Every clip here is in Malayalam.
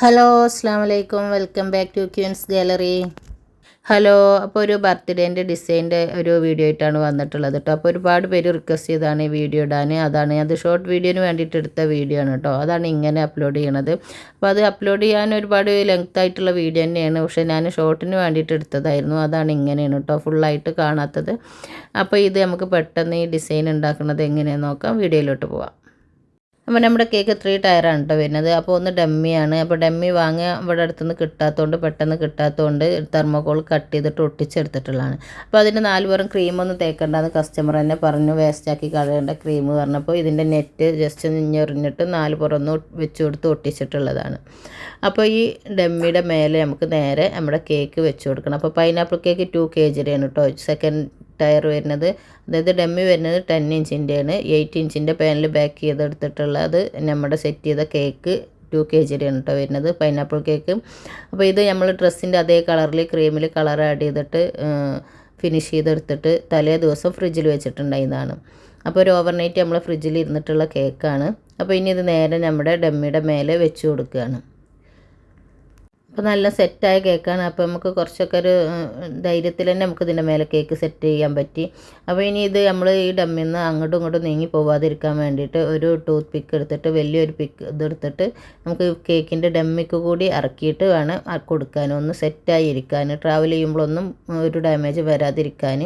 ഹലോ അസ്സാം വലൈക്കും welcome back to Queens Gallery. Hello അപ്പോൾ ഒരു ബർത്ത്ഡേന്റെ ഡിസൈന്റെ ഒരു വീഡിയോ ആയിട്ടാണ് വന്നിട്ടുള്ളത് കേട്ടോ അപ്പോൾ ഒരുപാട് പേര് റിക്വസ്റ്റ് ചെയ്താണ് ഈ വീഡിയോ ഇടാൻ. അതാണ് അത് ഷോർട്ട് വീഡിയോന് വേണ്ടിയിട്ട് എടുത്ത വീഡിയോ ആണ് കേട്ടോ അതാണ് ഇങ്ങനെ അപ്ലോഡ് ചെയ്യണത്. അപ്പോൾ അത് അപ്ലോഡ് ചെയ്യാൻ ഒരുപാട് ലെങ്ത് ആയിട്ടുള്ള വീഡിയോ തന്നെയാണ്. പക്ഷേ ഞാൻ ഷോർട്ടിന് വേണ്ടിയിട്ട് എടുത്തതായിരുന്നു. അതാണ് ഇങ്ങനെയാണ് കേട്ടോ ഫുള്ളായിട്ട് കാണാത്തത്. അപ്പോൾ ഇത് നമുക്ക് പെട്ടെന്ന് ഈ ഡിസൈൻ ഉണ്ടാക്കുന്നത് എങ്ങനെയാണെന്ന് നോക്കാം. വീഡിയോയിലോട്ട് പോവാം. അപ്പോൾ നമ്മുടെ കേക്ക് ത്രീ ടയറാണ് കേട്ടോ വരുന്നത്. അപ്പോൾ ഒന്ന് ഡമ്മിയാണ്. അപ്പോൾ ഡമ്മി വാങ്ങുക ഇവിടെ അടുത്തുനിന്ന് കിട്ടാത്തതുകൊണ്ട് പെട്ടെന്ന് കിട്ടാത്തതുകൊണ്ട് തെർമോകോൾ കട്ട് ചെയ്തിട്ട് ഒട്ടിച്ചെടുത്തിട്ടുള്ളതാണ്. അപ്പോൾ അതിന്റെ നാല് പേരും ക്രീമൊന്നും തേക്കണ്ടെന്ന് കസ്റ്റമർ തന്നെ പറഞ്ഞു. വേസ്റ്റാക്കി കളയേണ്ട ക്രീം പറഞ്ഞപ്പോൾ ഇതിന്റെ നെറ്റ് ജസ്റ്റ് ഞെറിഞ്ഞിട്ട് നാല് പുറമൊന്ന് വെച്ച് കൊടുത്ത് ഒട്ടിച്ചിട്ടുള്ളതാണ്. അപ്പോൾ ഈ ഡമ്മിയുടെ മേലെ നമുക്ക് നേരെ നമ്മുടെ കേക്ക് വെച്ച് കൊടുക്കണം. അപ്പോൾ പൈനാപ്പിൾ കേക്ക് ടു കെ ജിയുടെയാണ് കേട്ടോ സെക്കൻഡ് ടയർ വരുന്നത്. അതായത് ഡമ്മി വരുന്നത് ടെൻ ഇഞ്ചിന്റെയാണ് എയ്റ്റ് ഇഞ്ചിന്റെ പാനിൽ ബാക്ക് ചെയ്തെടുത്തിട്ടുള്ളത് നമ്മുടെ സെറ്റ് ചെയ്ത കേക്ക് ടു കെ ജിയുടെയാണ് കേട്ടോ വരുന്നത്. പൈനാപ്പിൾ കേക്ക് അപ്പോൾ ഇത് നമ്മൾ ഡ്രസ്സിന്റെ അതേ കളറിൽ ക്രീമിൽ കളർ ആഡ് ചെയ്തിട്ട് ഫിനിഷ് ചെയ്തെടുത്തിട്ട് തലേ ദിവസം ഫ്രിഡ്ജിൽ വെച്ചിട്ടുണ്ടായിരുന്നതാണ്. അപ്പോൾ ഒരു ഓവർനൈറ്റ് നമ്മൾ ഫ്രിഡ്ജിൽ ഇരുന്നിട്ടുള്ള കേക്കാണ് അപ്പോൾ ഇനി ഇത് നേരെ നമ്മുടെ ഡമ്മിയുടെ മേലെ വെച്ച് കൊടുക്കുകയാണ്. അപ്പോൾ നല്ല സെറ്റായ കേക്കാണ്. അപ്പോൾ നമുക്ക് കുറച്ചൊക്കെ ഒരു ധൈര്യത്തിൽ തന്നെ നമുക്ക് ഇതിന്റെ മേലെ കേക്ക് സെറ്റ് ചെയ്യാൻ പറ്റി. അപ്പോൾ ഇനി ഇത് നമ്മൾ ഈ ഡമ്മിൽ നിന്ന് അങ്ങോട്ടും ഇങ്ങോട്ടും നീങ്ങി പോവാതിരിക്കാൻ വേണ്ടിയിട്ട് ഒരു ടൂത്ത് പിക്ക് എടുത്തിട്ട് വലിയൊരു പിക്ക് ഇതെടുത്തിട്ട് നമുക്ക് കേക്കിന്റെ ഡമ്മിക്ക് കൂടി ഇറക്കിയിട്ട് വേണം കൊടുക്കാൻ. ഒന്ന് സെറ്റായി ഇരിക്കാൻ. ട്രാവൽ ചെയ്യുമ്പോഴൊന്നും ഒരു ഡാമേജ് വരാതിരിക്കാൻ.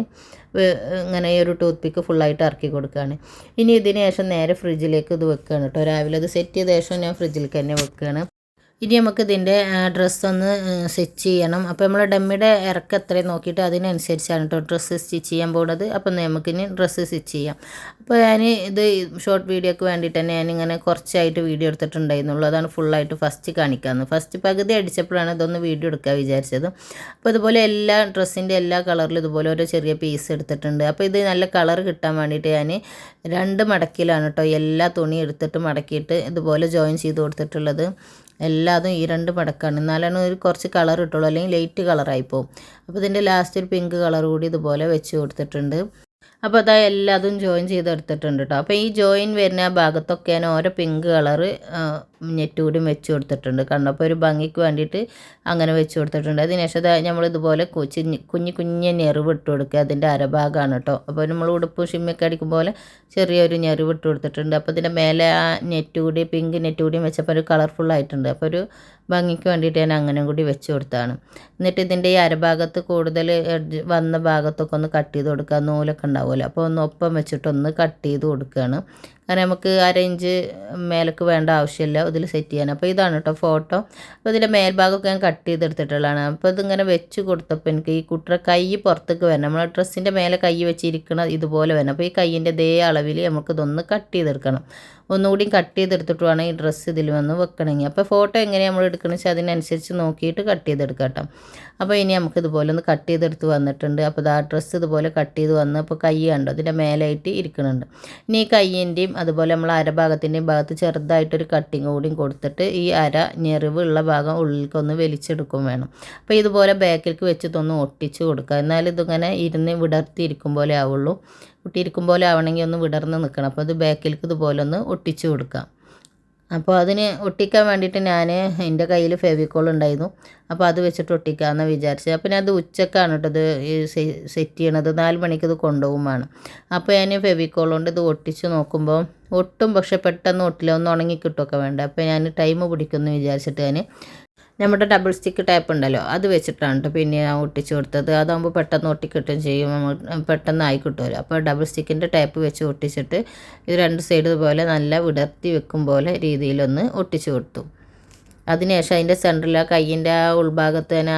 ഇങ്ങനെ ഒരു ടൂത്ത് പിക്ക് ഫുള്ളായിട്ട് ഇറക്കി കൊടുക്കുകയാണ് ഇനി ഇതിന് ശേഷം നേരെ ഫ്രിഡ്ജിലേക്ക് ഇത് വെക്കുകയാണ് കേട്ടോ. രാവിലെ അത് സെറ്റ് ചെയ്ത ശേഷം ഞാൻ ഫ്രിഡ്ജിലേക്ക് തന്നെ വെക്കുകയാണ് ഇനി നമുക്ക് ഇതിന്റെ ഡ്രസ്സ് ഒന്ന് സ്റ്റിച്ച് ചെയ്യണം. അപ്പോൾ നമ്മൾ ഡമ്മിയുടെ ഇറക്കം എത്രയും നോക്കിയിട്ട് അതിനനുസരിച്ചാണ് കേട്ടോ ഡ്രസ്സ് സ്റ്റിച്ച് ചെയ്യാൻ പോകുന്നത് അപ്പോൾ നമുക്കിനി ഡ്രസ്സ് സ്റ്റിച്ച് ചെയ്യാം. അപ്പോൾ ഞാൻ ഇത് ഷോർട്ട് വീഡിയോക്ക് വേണ്ടിയിട്ട് തന്നെ ഞാനിങ്ങനെ കുറച്ചായിട്ട് വീഡിയോ എടുത്തിട്ടുണ്ടായിരുന്നുള്ളൂ. അതാണ് ഫുള്ളായിട്ട് ഫസ്റ്റ് കാണിക്കാമെന്ന് ഫസ്റ്റ് പകുതി അടിച്ചപ്പോഴാണ് ഇതൊന്ന് വീഡിയോ എടുക്കാൻ വിചാരിച്ചത്. അപ്പോൾ ഇതുപോലെ എല്ലാ ഡ്രസ്സിന്റെ എല്ലാ കളറിലും ഇതുപോലെ ഓരോ ചെറിയ പീസ് എടുത്തിട്ടുണ്ട്. അപ്പോൾ ഇത് നല്ല കളർ കിട്ടാൻ വേണ്ടിയിട്ട് ഞാൻ രണ്ട് മടക്കിലാണ് കേട്ടോ എല്ലാ തുണി എടുത്തിട്ട് മടക്കിയിട്ട് ഇതുപോലെ ജോയിൻ ചെയ്ത് കൊടുത്തിട്ടുള്ളത്. എല്ലാതും ഈ രണ്ട് പടക്കാണ്. എന്നാലാണ് ഒരു കുറച്ച് കളർ കിട്ടുള്ളൂ. അല്ലെങ്കിൽ ലൈറ്റ് കളറായി പോകും അപ്പോൾ ഇതിന്റെ ലാസ്റ്റ് ഒരു പിങ്ക് കളർ കൂടി ഇതുപോലെ വെച്ച് കൊടുത്തിട്ടുണ്ട്. അപ്പോൾ അതാ എല്ലാതും ജോയിൻ ചെയ്തെടുത്തിട്ടുണ്ട് കേട്ടോ അപ്പോൾ ഈ ജോയിൻ വരുന്ന ആ ഭാഗത്തൊക്കെയാണ് ഓരോ പിങ്ക് കളറ് നെറ്റ് കൂടി വെച്ച് കൊടുത്തിട്ടുണ്ട്. കണ്ടപ്പോൾ ഒരു ഭംഗിക്ക് വേണ്ടിയിട്ട് അങ്ങനെ വെച്ച് കൊടുത്തിട്ടുണ്ട്. അതിനുശേഷം നമ്മൾ ഇതുപോലെ കുഞ്ഞ് കുഞ്ഞു കുഞ്ഞ് ഞെറിവ് ഇട്ട് കൊടുക്കുക. അതിന്റെ അരഭാഗമാണ് കേട്ടോ. അപ്പോൾ നമ്മൾ ഉടുപ്പ് ഷിമ്മൊക്കെ അടിക്കും പോലെ ചെറിയൊരു ഞെറിവ് ഇട്ട് കൊടുത്തിട്ടുണ്ട്. അപ്പോൾ ഇതിന്റെ മേലെ ആ നെറ്റ് കൂടി പിങ്ക് നെറ്റ് കൂടി വെച്ചപ്പോൾ ഒരു കളർഫുൾ ആയിട്ടുണ്ട്. അപ്പോൾ ഒരു ഭംഗിക്ക് വേണ്ടിയിട്ട് ഞാൻ അങ്ങനെ കൂടി വെച്ച് കൊടുത്താണ് എന്നിട്ട് ഇതിന്റെ ഈ അരഭാഗത്ത് കൂടുതൽ വന്ന ഭാഗത്തൊക്കെ ഒന്ന് കട്ട് ചെയ്ത് കൊടുക്കുക. നൂലൊക്കെ ഉണ്ടാവുമല്ലോ. അപ്പോൾ ഒന്ന് ഒപ്പം വെച്ചിട്ടൊന്ന് കട്ട് ചെയ്ത് കൊടുക്കുകയാണ്. കാരണം നമുക്ക് അര ഇഞ്ച് മേലക്ക് വേണ്ട ആവശ്യമില്ല. ഇതിൽ സെറ്റ് ചെയ്യാൻ അപ്പോൾ ഇതാണ് കേട്ടോ ഫോട്ടോ അപ്പോൾ ഇതിന്റെ മേൽഭാഗമൊക്കെ ഞാൻ കട്ട് ചെയ്തെടുത്തിട്ടുള്ളതാണ്. അപ്പോൾ ഇതിങ്ങനെ വെച്ച് കൊടുത്തപ്പോൾ എനിക്ക് ഈ കുട്ടിയുടെ കൈ പുറത്തേക്ക് വരണം. നമ്മൾ ഡ്രസ്സിന്റെ മേലെ കൈ വെച്ചിരിക്കണം ഇതുപോലെ വരണം. അപ്പോൾ ഈ കൈയിന്റെ ഇതേ അളവിൽ നമുക്കിതൊന്ന് കട്ട് ചെയ്തെടുക്കണം. ഒന്നുകൂടി കട്ട് ചെയ്തെടുത്തിട്ട് വേണം ഈ ഡ്രസ്സ് ഇതിൽ വന്ന് വെക്കണമെങ്കിൽ അപ്പോൾ ഫോട്ടോ എങ്ങനെയാണ് നമ്മൾ എടുക്കണമെന്ന് വെച്ചാൽ അതിനനുസരിച്ച് നോക്കിയിട്ട് കട്ട് ചെയ്തെടുക്കാം കേട്ടോ അപ്പോൾ ഇനി നമുക്ക് ഇതുപോലെ ഒന്ന് കട്ട് ചെയ്തെടുത്ത് വന്നിട്ടുണ്ട്. അപ്പോൾ ആ ഡ്രസ്സ് ഇതുപോലെ കട്ട് ചെയ്ത് വന്ന് അപ്പോൾ കൈ കണ്ടോ? അതിന്റെ മേലായിട്ട് ഇരിക്കുന്നുണ്ട് ഇനി ഈ കയ്യിന്റെയും അതുപോലെ നമ്മൾ അരഭാഗത്തിന്റെയും ഭാഗത്ത് ചെറുതായിട്ടൊരു കട്ടിങ് കൂടിയും കൊടുത്തിട്ട് ഈ അര ഞെറിവ് ഉള്ള ഭാഗം ഉള്ളിലേക്കൊന്ന് വലിച്ചെടുക്കും വേണം. അപ്പോൾ ഇതുപോലെ ബാക്കിലേക്ക് വെച്ചിട്ടൊന്ന് ഒട്ടിച്ച് കൊടുക്കുക. എന്നാൽ ഇതിങ്ങനെ ഇരുന്ന് വിടർത്തിയിരിക്കും പോലെ ആവുള്ളൂ. കുട്ടിയിരിക്കും പോലെ ആവണമെങ്കിൽ ഒന്ന് വിടർന്ന് നിൽക്കണം. അപ്പോൾ ഇത് ബാക്കിലേക്ക് ഇതുപോലെ ഒന്ന് ഒട്ടിച്ച് കൊടുക്കാം. അപ്പോൾ അതിന് ഒട്ടിക്കാൻ വേണ്ടിയിട്ട് ഞാൻ എന്റെ കയ്യിൽ ഫെവിക്കോൾ ഉണ്ടായിരുന്നു. അപ്പോൾ അത് വെച്ചിട്ട് ഒട്ടിക്കാമെന്ന് വിചാരിച്ചത്. അപ്പോൾ ഞാൻ അത് ഉച്ചക്കാണ് കേട്ടോ ഇത് സെറ്റ് ചെയ്യണത്. നാല് മണിക്ക് ഇത് കൊണ്ടുപോകും വേണം. അപ്പോൾ ഞാൻ ഫെവിക്കോൾ കൊണ്ട് ഇത് ഒട്ടിച്ച് നോക്കുമ്പോൾ ഒട്ടും പക്ഷെ പെട്ടെന്ന് ഒട്ടില്ല. ഒന്ന് ഉണങ്ങി കിട്ടുമൊക്കെ വേണ്ട. അപ്പോൾ ഞാൻ ടൈം പിടിക്കുമെന്ന് വിചാരിച്ചിട്ട് ഞാൻ നമ്മുടെ ഡബിൾ സ്റ്റിക്ക് ടൈപ്പ് ഉണ്ടല്ലോ അത് വെച്ചിട്ടാണ് കേട്ടോ പിന്നെ ഞാൻ ഒട്ടിച്ച് കൊടുത്തത്. അതാകുമ്പോൾ പെട്ടെന്ന് ഒട്ടിക്കിട്ടും ചെയ്യും. പെട്ടെന്ന് ആയി കിട്ടുമല്ലോ അപ്പോൾ ഡബിൾ സ്റ്റിക്കിന്റെ ടൈപ്പ് വെച്ച് ഒട്ടിച്ചിട്ട് ഇത് രണ്ട് സൈഡ് പോലെ നല്ല വിടർത്തി വെക്കും പോലെ രീതിയിലൊന്ന് ഒട്ടിച്ച് കൊടുത്തു. അതിനുശേഷം അതിന്റെ സെന്ററിൽ ആ കയ്യിന്റെ ആ ഉൾഭാഗത്ത് തന്നെ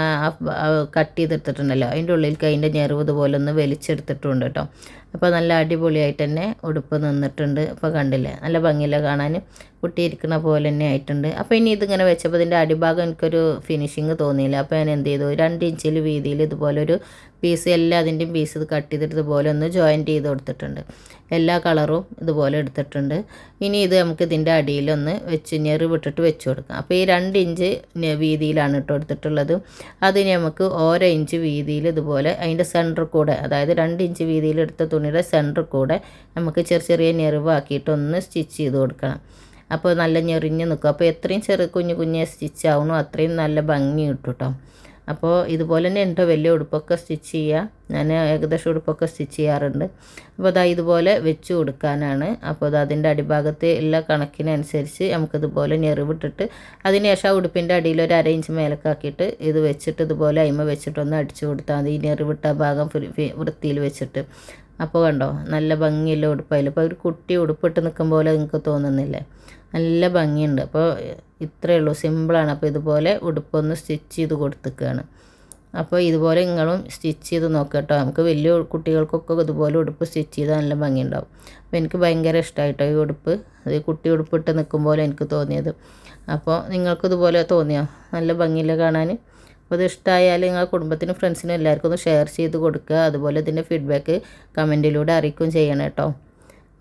കട്ട് ചെയ്തെടുത്തിട്ടുണ്ടല്ലോ. അതിന്റെ ഉള്ളിൽ കൈന്റെ ഞെറിവ് ഇതുപോലെ ഒന്ന് വലിച്ചെടുത്തിട്ടുണ്ട് കേട്ടോ അപ്പോൾ നല്ല അടിപൊളിയായിട്ട് തന്നെ ഉടുപ്പ് നിന്നിട്ടുണ്ട്. അപ്പോൾ കണ്ടില്ലേ? നല്ല ഭംഗിയില്ല കാണാൻ? കുട്ടിയിരിക്കുന്ന പോലെ തന്നെ ആയിട്ടുണ്ട്. അപ്പോൾ ഇനി ഇതിങ്ങനെ വെച്ചപ്പോൾ ഇതിന്റെ അടിഭാഗം എനിക്കൊരു ഫിനിഷിങ് തോന്നിയില്ല. അപ്പോൾ ഞാൻ എന്ത് ചെയ്തു? രണ്ട് ഇഞ്ചിൽ വീതിയിൽ ഇതുപോലൊരു പീസ് എല്ലാ അതിന്റെയും പീസ് ഇത് കട്ട് ചെയ്തിട്ട് ഇതുപോലെ ഒന്ന് ജോയിന്റ് ചെയ്ത് കൊടുത്തിട്ടുണ്ട്. എല്ലാ കളറും ഇതുപോലെ എടുത്തിട്ടുണ്ട്. ഇനി ഇത് നമുക്ക് ഇതിന്റെ അടിയിലൊന്ന് വെച്ച് ഞെറി വിട്ടിട്ട് വെച്ച് കൊടുക്കാം. അപ്പോൾ ഈ രണ്ട് ഇഞ്ച് വീതിയിലാണ് ഇട്ട് കൊടുത്തിട്ടുള്ളത് അതിന് നമുക്ക് ഓരോ ഇഞ്ച് വീതിയിൽ ഇതുപോലെ അതിന്റെ സെന്റർ കൂടെ അതായത് രണ്ട് ഇഞ്ച് വീതിയിൽ എടുത്ത തുണിയുടെ സെന്റർ കൂടെ നമുക്ക് ചെറിയ ചെറിയ ഞെറിവാക്കിയിട്ട് ഒന്ന് സ്റ്റിച്ച് ചെയ്ത് കൊടുക്കണം. അപ്പോൾ നല്ല ഞെറിഞ്ഞ് നിൽക്കും അപ്പോൾ എത്രയും ചെറിയ കുഞ്ഞു കുഞ്ഞെ സ്റ്റിച്ച് ആവണോ അത്രയും നല്ല ഭംഗി കിട്ടും അപ്പോൾ ഇതുപോലെ തന്നെ എന്റെ വലിയ ഉടുപ്പൊക്കെ സ്റ്റിച്ച് ചെയ്യുക ഞാൻ ഏകദേശം ഉടുപ്പൊക്കെ സ്റ്റിച്ച് ചെയ്യാറുണ്ട്. അപ്പോൾ അതാ ഇതുപോലെ വെച്ച് കൊടുക്കാനാണ്. അപ്പോൾ അത് അതിന്റെ അടിഭാഗത്ത് എല്ലാ കണക്കിനനുസരിച്ച് നമുക്കിതുപോലെ ഞെറിവിട്ടിട്ട് അതിനുശേഷം ആ ഉടുപ്പിന്റെ അടിയിൽ ഒരു അര ഇഞ്ച് മേലക്കാക്കിയിട്ട് ഇത് വെച്ചിട്ട് ഇതുപോലെ അയിമ വെച്ചിട്ടൊന്ന് അടിച്ചു കൊടുത്താൽ മതി. ഈ ഞെറിവിട്ട ഭാഗം വൃത്തിയിൽ വെച്ചിട്ട്. അപ്പോൾ കണ്ടോ? നല്ല ഭംഗിയുള്ള ഉടുപ്പായില്ല ഇപ്പോൾ ഒരു കുട്ടി ഉടുപ്പിട്ട് നിൽക്കും പോലെ നിങ്ങൾക്ക് തോന്നുന്നില്ലേ? നല്ല ഭംഗിയുണ്ട്. അപ്പോൾ ഇത്രയേ ഉള്ളൂ. സിമ്പിളാണ് അപ്പോൾ ഇതുപോലെ ഉടുപ്പൊന്ന് സ്റ്റിച്ച് ചെയ്ത് കൊടുത്തേക്കാണ്. അപ്പോൾ ഇതുപോലെ നിങ്ങളും സ്റ്റിച്ച് ചെയ്ത് നോക്കുക കേട്ടോ. നമുക്ക് വലിയ കുട്ടികൾക്കൊക്കെ ഇതുപോലെ ഉടുപ്പ് സ്റ്റിച്ച് ചെയ്താൽ നല്ല ഭംഗിയുണ്ടാവും. അപ്പോൾ എനിക്ക് ഭയങ്കര ഇഷ്ടമായിട്ടോ ഈ ഉടുപ്പ്. അത് കുട്ടി ഉടുപ്പിട്ട് നിൽക്കും പോലെ എനിക്ക് തോന്നിയത്. അപ്പോൾ നിങ്ങൾക്ക് ഇതുപോലെ തോന്നിയോ? നല്ല ഭംഗിയില്ല കാണാൻ? അപ്പോൾ ഇത് ഇഷ്ടമായാൽ നിങ്ങളുടെ കുടുംബത്തിനും ഫ്രണ്ട്സിനും എല്ലാവർക്കും ഒന്ന് ഷെയർ ചെയ്ത് കൊടുക്കുക. അതുപോലെ ഇതിന്റെ ഫീഡ്ബാക്ക് കമന്റിലൂടെ അറിയിക്കുകയും ചെയ്യണം കേട്ടോ.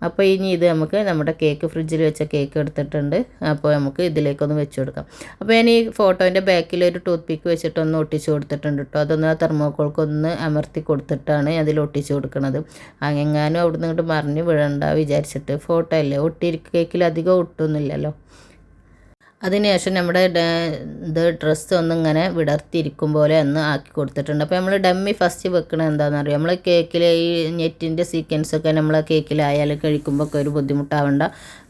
അപ്പോൾ ഇനി ഇത് നമുക്ക് നമ്മുടെ കേക്ക് ഫ്രിഡ്ജിൽ വെച്ച കേക്ക് എടുത്തിട്ടുണ്ട്. അപ്പോൾ നമുക്ക് ഇതിലേക്കൊന്ന് വെച്ച് കൊടുക്കാം. അപ്പോൾ ഞാൻ ഈ ഫോട്ടോന്റെ ബാക്കിൽ ഒരു ടൂത്ത് പിക്ക് വെച്ചിട്ടൊന്ന് ഒട്ടിച്ച് കൊടുത്തിട്ടുണ്ട് കേട്ടോ അതൊന്ന് ആ തെർമോക്കോൾക്കൊന്ന് അമർത്തി കൊടുത്തിട്ടാണ് അതിൽ ഒട്ടിച്ച് കൊടുക്കുന്നത് അങ്ങെങ്ങാനും അവിടെ നിന്ന് ഇങ്ങോട്ട് മറിഞ്ഞ് വീഴണ്ട വിചാരിച്ചിട്ട് ഫോട്ടോ അല്ലേ? ഒട്ടിയിരിക്കും കേക്കിൽ അധികം ഒട്ടൊന്നുമില്ലല്ലോ. അതിനുശേഷം നമ്മുടെ ഇത് ഡ്രസ്സ് ഒന്നിങ്ങനെ വിടർത്തിയിരിക്കും പോലെ ഒന്ന് ആക്കി കൊടുത്തിട്ടുണ്ട്. അപ്പോൾ നമ്മൾ ഡമ്മി ഫസ്റ്റ് വെക്കണത് എന്താണെന്ന് അറിയാം നമ്മൾ കേക്കിൽ ഈ നെറ്റിന്റെ സീക്വൻസൊക്കെ നമ്മൾ കേക്കിലായാലും കഴിക്കുമ്പോൾ ഒക്കെ ഒരു ബുദ്ധിമുട്ടാവണ്ട.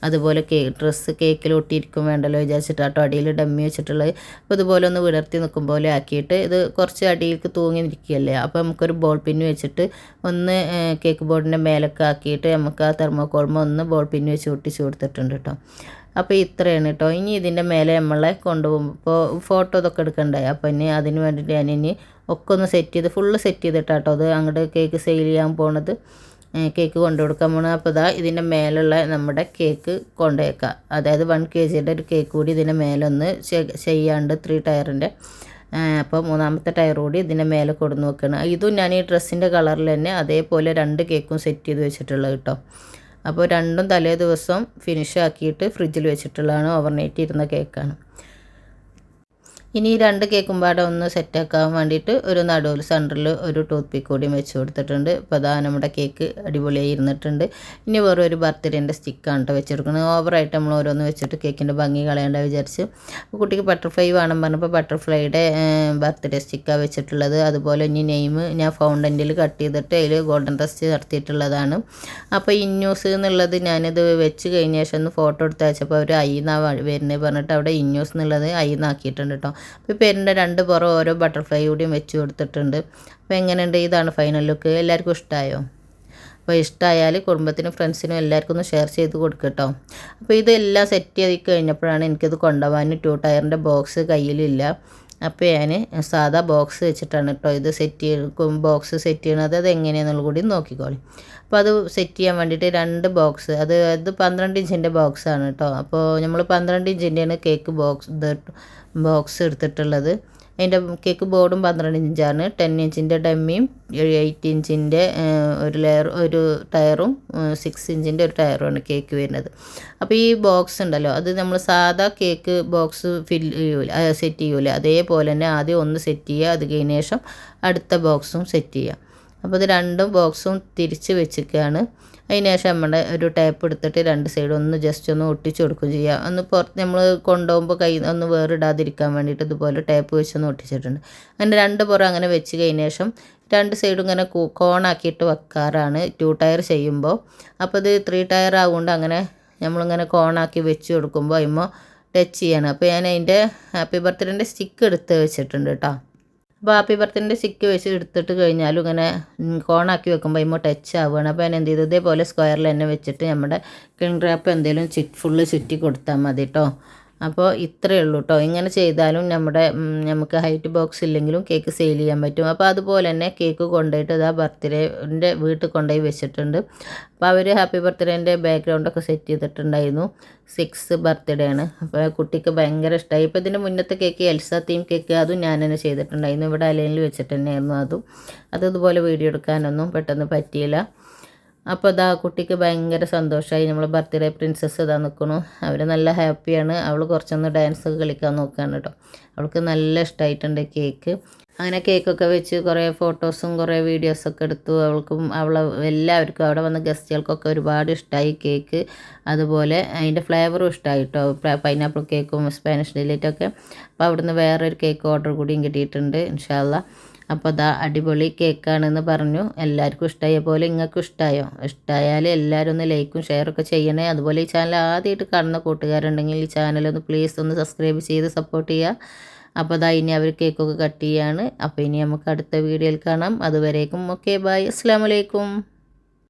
അതുപോലെ കേ ഡ്രസ്സ് കേക്കിൽ ഒട്ടിയിരിക്കും വേണ്ടല്ലോ വിചാരിച്ചിട്ട് കേട്ടോ അടിയിൽ ഡമ്മി വെച്ചിട്ടുള്ളത്. അപ്പോൾ ഇതുപോലെ ഒന്ന് വിടർത്തി നിൽക്കും പോലെ ആക്കിയിട്ട് ഇത് കുറച്ച് അടിയിലേക്ക് തൂങ്ങി നിൽക്കുകയല്ലേ അപ്പോൾ നമുക്കൊരു ബോൾ പിൻ വെച്ചിട്ട് ഒന്ന് കേക്ക് ബോർഡിന്റെ മേലൊക്കെ ആക്കിയിട്ട് നമുക്ക് ആ തെർമോക്കോൾമ ഒന്ന് ബോൾ പിൻ വെച്ച് ഒട്ടിച്ച് കൊടുത്തിട്ടുണ്ട് കേട്ടോ അപ്പോൾ ഇത്രയാണ് കേട്ടോ ഇനി ഇതിന്റെ മേലെ നമ്മളെ കൊണ്ടുപോകുമ്പോൾ ഫോട്ടോ ഇതൊക്കെ എടുക്കണ്ടേ അപ്പോൾ ഇനി അതിന് വേണ്ടിയിട്ട് ഞാൻ ഇനി ഒക്കെ ഒന്ന് സെറ്റ് ചെയ്ത് ഫുള്ള് സെറ്റ് ചെയ്തിട്ടാട്ടോ അത് അങ്ങോട്ട് കേക്ക് സെയിൽ ചെയ്യാൻ പോണത്. കേക്ക് കൊണ്ടു കൊടുക്കാൻ അപ്പോൾ ഇതാ ഇതിന്റെ മേലുള്ള നമ്മുടെ കേക്ക് കൊണ്ടുവയ്ക്കാം അതായത് വൺ കെ ജിയുടെ ഒരു കേക്ക് കൂടി ഇതിന്റെ മേലൊന്ന് ചെയ്യാണ്ട് ത്രീ ടയറിന്റെ അപ്പോൾ മൂന്നാമത്തെ ടയർ കൂടി ഇതിന്റെ മേലെ കൊടുന്ന് വെക്കണം. ഇതും ഞാൻ ഈ ഡ്രസ്സിന്റെ കളറിൽ തന്നെ അതേപോലെ രണ്ട് കേക്കും സെറ്റ് ചെയ്ത് വെച്ചിട്ടുള്ളത് കേട്ടോ അപ്പോൾ രണ്ടും തലേ ദിവസം ഫിനിഷ് ആക്കിയിട്ട് ഫ്രിഡ്ജിൽ വെച്ചിട്ടുള്ളതാണ് ഓവർനൈറ്റ് ഇരുന്ന കേക്കാണ് ഇനി രണ്ട് കേക്കും പാടെ ഒന്ന് സെറ്റാക്കാൻ വേണ്ടിയിട്ട് ഒരു നടുവിൽ സെന്ററിൽ ഒരു ടൂത്ത് പിക്ക് കൂടിയും വെച്ച് കൊടുത്തിട്ടുണ്ട്. അപ്പോൾ അതാ നമ്മുടെ കേക്ക് അടിപൊളിയായി ഇരുന്നിട്ടുണ്ട്. ഇനി വേറെ ഒരു ബർത്ത്ഡേന്റെ സ്റ്റിക്കാണ് കേട്ടോ വെച്ചെടുക്കുന്നത്. ഓവറായിട്ട് നമ്മൾ ഓരോന്ന് വെച്ചിട്ട് കേക്കിന്റെ ഭംഗി കളയേണ്ട വിചാരിച്ച്. കുട്ടിക്ക് ബട്ടർഫ്ലൈ വേണം പറഞ്ഞപ്പോൾ ബട്ടർഫ്ലൈയുടെ ബർത്ത്ഡേ സ്റ്റിക്കാണ് വെച്ചിട്ടുള്ളത്. അതുപോലെ ഇനി നെയിം ഞാൻ ഫൗണ്ടന്റിൽ കട്ട് ചെയ്തിട്ട് അതിൽ ഗോൾഡൻ ടെസ്റ്റ് നടത്തിയിട്ടുള്ളതാണ്. അപ്പോൾ ഇന്യൂസ് എന്നുള്ളത് ഞാനിത് വെച്ച് കഴിഞ്ഞ ശേഷം ഒന്ന് ഫോട്ടോ എടുത്ത് അയച്ചപ്പോൾ അവർ ഐ എന്നാണ് വരുന്നത് പറഞ്ഞിട്ട് അവിടെ ഇന്യൂസ് എന്നുള്ളത് ഐ എന്നാക്കിയിട്ടുണ്ട് കേട്ടോ. അപ്പോൾ പേരിന്റെ രണ്ട് പുറം ഓരോ ബട്ടർഫ്ലൈ കൂടിയും വെച്ച് കൊടുത്തിട്ടുണ്ട്. അപ്പോൾ എങ്ങനെയുണ്ട്? ഇതാണ് ഫൈനൽ ലുക്ക് എല്ലാവർക്കും ഇഷ്ടമായോ അപ്പോൾ ഇഷ്ടമായാൽ കുടുംബത്തിനും ഫ്രണ്ട്സിനും എല്ലാവർക്കും ഒന്ന് ഷെയർ ചെയ്ത് കൊടുക്കുക കേട്ടോ അപ്പോൾ ഇതെല്ലാം സെറ്റ് ചെയ്ത് കഴിഞ്ഞപ്പോഴാണ് എനിക്കിത് കൊണ്ടുപോകാൻ ടു ടയറിന്റെ ബോക്സ് കയ്യിലില്ല. അപ്പോൾ ഞാൻ സാധാ ബോക്സ് വെച്ചിട്ടാണ് കേട്ടോ ഇത് സെറ്റ് ചെയ്യും ബോക്സ് സെറ്റ് ചെയ്യണത്. അത് എങ്ങനെയാണെന്നുള്ള കൂടി നോക്കിക്കോളി. അപ്പോൾ അത് സെറ്റ് ചെയ്യാൻ വേണ്ടിയിട്ട് രണ്ട് ബോക്സ് അത് അത് പന്ത്രണ്ട് ഇഞ്ചിന്റെ ബോക്സാണ് കേട്ടോ അപ്പോൾ നമ്മൾ പന്ത്രണ്ട് ഇഞ്ചിന്റെയാണ് കേക്ക് ബോക്സ് ഇത് ബോക്സ് എടുത്തിട്ടുള്ളത്. അതിന്റെ കേക്ക് ബോർഡും പന്ത്രണ്ട് ഇഞ്ചാണ്. ടെൻ ഇഞ്ചിന്റെ ഡമ്മിയും എയ്റ്റ് ഇഞ്ചിന്റെ ഒരു ലെയർ ഒരു ടയറും സിക്സ് ഇഞ്ചിന്റെ ഒരു ടയറുമാണ് കേക്ക് വരുന്നത്. അപ്പോൾ ഈ ബോക്സ് ഉണ്ടല്ലോ അത് നമ്മൾ സാധാ കേക്ക് ബോക്സ് ഫിൽ ചെയ്യൂല സെറ്റ് ചെയ്യൂല. അതേപോലെ തന്നെ ആദ്യം ഒന്ന് സെറ്റ് ചെയ്യുക അത് കഴിഞ്ഞ ശേഷം അടുത്ത ബോക്സും സെറ്റ് ചെയ്യുക. അപ്പോൾ ഇത് രണ്ടും ബോക്സും തിരിച്ച് വെച്ചിരിക്കുകയാണ്. അതിന് ശേഷം നമ്മുടെ ഒരു ടേപ്പ് എടുത്തിട്ട് രണ്ട് സൈഡും ഒന്ന് ജസ്റ്റ് ഒന്ന് ഒട്ടിച്ച് കൊടുക്കുകയും ചെയ്യുക ഒന്ന് പുറത്ത് നമ്മൾ കൊണ്ടുപോകുമ്പോൾ കൈ ഒന്ന് വേറിടാതിരിക്കാൻ വേണ്ടിയിട്ട് ഇതുപോലെ ടേപ്പ് വെച്ചൊന്ന് ഒട്ടിച്ചിട്ടുണ്ട്. അങ്ങനെ രണ്ട് പുറം അങ്ങനെ വെച്ച് കഴിഞ്ഞ ശേഷം രണ്ട് സൈഡും ഇങ്ങനെ കോണാക്കിയിട്ട് വെക്കാറാണ്. ടു ടയർ ചെയ്യുമ്പോൾ. അപ്പോൾ ഇത് ത്രീ ടയർ ആവുകൊണ്ട് അങ്ങനെ നമ്മളിങ്ങനെ കോണാക്കി വെച്ച് കൊടുക്കുമ്പോൾ അതിമ്പോൾ ടച്ച് ചെയ്യണം. അപ്പോൾ ഞാൻ അതിന്റെ ഹാപ്പി ബർത്ത്ഡേന്റെ സ്റ്റിക്ക് എടുത്ത് വെച്ചിട്ടുണ്ട് കേട്ടോ. അപ്പോൾ ആ പേപ്പർത്തിന്റെ സ്റ്റിക്ക് വെച്ച് എടുത്തിട്ട് കഴിഞ്ഞാലും ഇങ്ങനെ കോണാക്കി വെക്കുമ്പോൾ ഇമ്മോ ടച്ച് ആവുകയാണ്. അപ്പോൾ ഞാൻ എന്ത് ചെയ്തു ഇതേപോലെ സ്ക്വയറിൽ തന്നെ വെച്ചിട്ട് നമ്മുടെ ക്ലിൻ റാപ്പ് എന്തെങ്കിലും ചുറ്റ് ഫുള്ള് ചുറ്റി കൊടുത്താൽ മതി കേട്ടോ അപ്പോൾ ഇത്രയേ ഉള്ളൂ കേട്ടോ. ഇങ്ങനെ ചെയ്താലും നമ്മുടെ നമുക്ക് ഹൈറ്റ് ബോക്സ് ഇല്ലെങ്കിലും കേക്ക് സെയിൽ ചെയ്യാൻ പറ്റും. അപ്പോൾ അതുപോലെ തന്നെ കേക്ക് കൊണ്ടുപോയിട്ട് ഇതാ ബർത്ത്ഡേന്റെ വീട്ടിൽ കൊണ്ടുപോയി വെച്ചിട്ടുണ്ട്. അപ്പോൾ അവർ ഹാപ്പി ബർത്ത്ഡേന്റെ ബാക്ക്ഗ്രൗണ്ടൊക്കെ സെറ്റ് ചെയ്തിട്ടുണ്ടായിരുന്നു. സിക്സ് ബർത്ത്ഡേ ആണ്. അപ്പോൾ കുട്ടിക്ക് ഭയങ്കര ഇഷ്ടമായി. ഇപ്പോൾ ഇതിന്റെ മുന്നത്തെ കേക്ക് എൽസ തീം കേക്ക് അതും ഞാൻ തന്നെ ചെയ്തിട്ടുണ്ടായിരുന്നു. ഇവിടെ അലൈനിൽ വെച്ചിട്ട് തന്നെയായിരുന്നു അതും. അത് ഇതുപോലെ വീഡിയോ എടുക്കാനൊന്നും പെട്ടെന്ന് പറ്റിയില്ല. അപ്പോൾ ഇതാ കുട്ടിക്ക് ഭയങ്കര സന്തോഷമായി നമ്മൾ ബർത്ത്ഡേ പ്രിൻസസ് ഇതാ നിൽക്കണു അവർ നല്ല ഹാപ്പിയാണ് അവൾ കുറച്ചൊന്ന് ഡാൻസ് കളിക്കാൻ നോക്കുകയാണ് കേട്ടോ അവൾക്ക് നല്ല ഇഷ്ടമായിട്ടുണ്ട് കേക്ക് അങ്ങനെ കേക്കൊക്കെ വെച്ച് കുറേ ഫോട്ടോസും കുറേ വീഡിയോസൊക്കെ എടുത്തു. അവൾക്കും അവളെ എല്ലാവർക്കും അവിടെ വന്ന ഗസ്റ്റുകൾക്കൊക്കെ ഒരുപാട് ഇഷ്ടമായി കേക്ക് അതുപോലെ അതിന്റെ ഫ്ലേവറും ഇഷ്ടമായി കേട്ടോ പൈനാപ്പിൾ കേക്കും സ്പാനിഷ് ഡിലൈറ്റൊക്കെ അപ്പോൾ അവിടുന്ന് വേറൊരു കേക്ക് ഓർഡർ കൂടിയും കിട്ടിയിട്ടുണ്ട് ഇൻഷാല്ല അപ്പോൾ അതാ അടിപൊളി കേക്കാണെന്ന് പറഞ്ഞു. എല്ലാവർക്കും ഇഷ്ടമായ പോലെ ഇങ്ങൾക്കും ഇഷ്ടമായോ ഇഷ്ടമായാൽ എല്ലാവരും ഒന്ന് ലൈക്കും ഷെയറൊക്കെ ചെയ്യണേ. അതുപോലെ ഈ ചാനൽ ആദ്യമായിട്ട് കാണുന്ന കൂട്ടുകാരുണ്ടെങ്കിൽ ഈ ചാനലൊന്ന് പ്ലീസ് ഒന്ന് സബ്സ്ക്രൈബ് ചെയ്ത് സപ്പോർട്ട് ചെയ്യുക അപ്പോൾ അതാ ഇനി അവർ കേക്കൊക്കെ കട്ട് ചെയ്യാണ്. അപ്പോൾ ഇനി നമുക്ക് അടുത്ത വീഡിയോയിൽ കാണാം. അതുവരേക്കും ഓക്കെ ബായ് അസ്സാം വലൈക്കും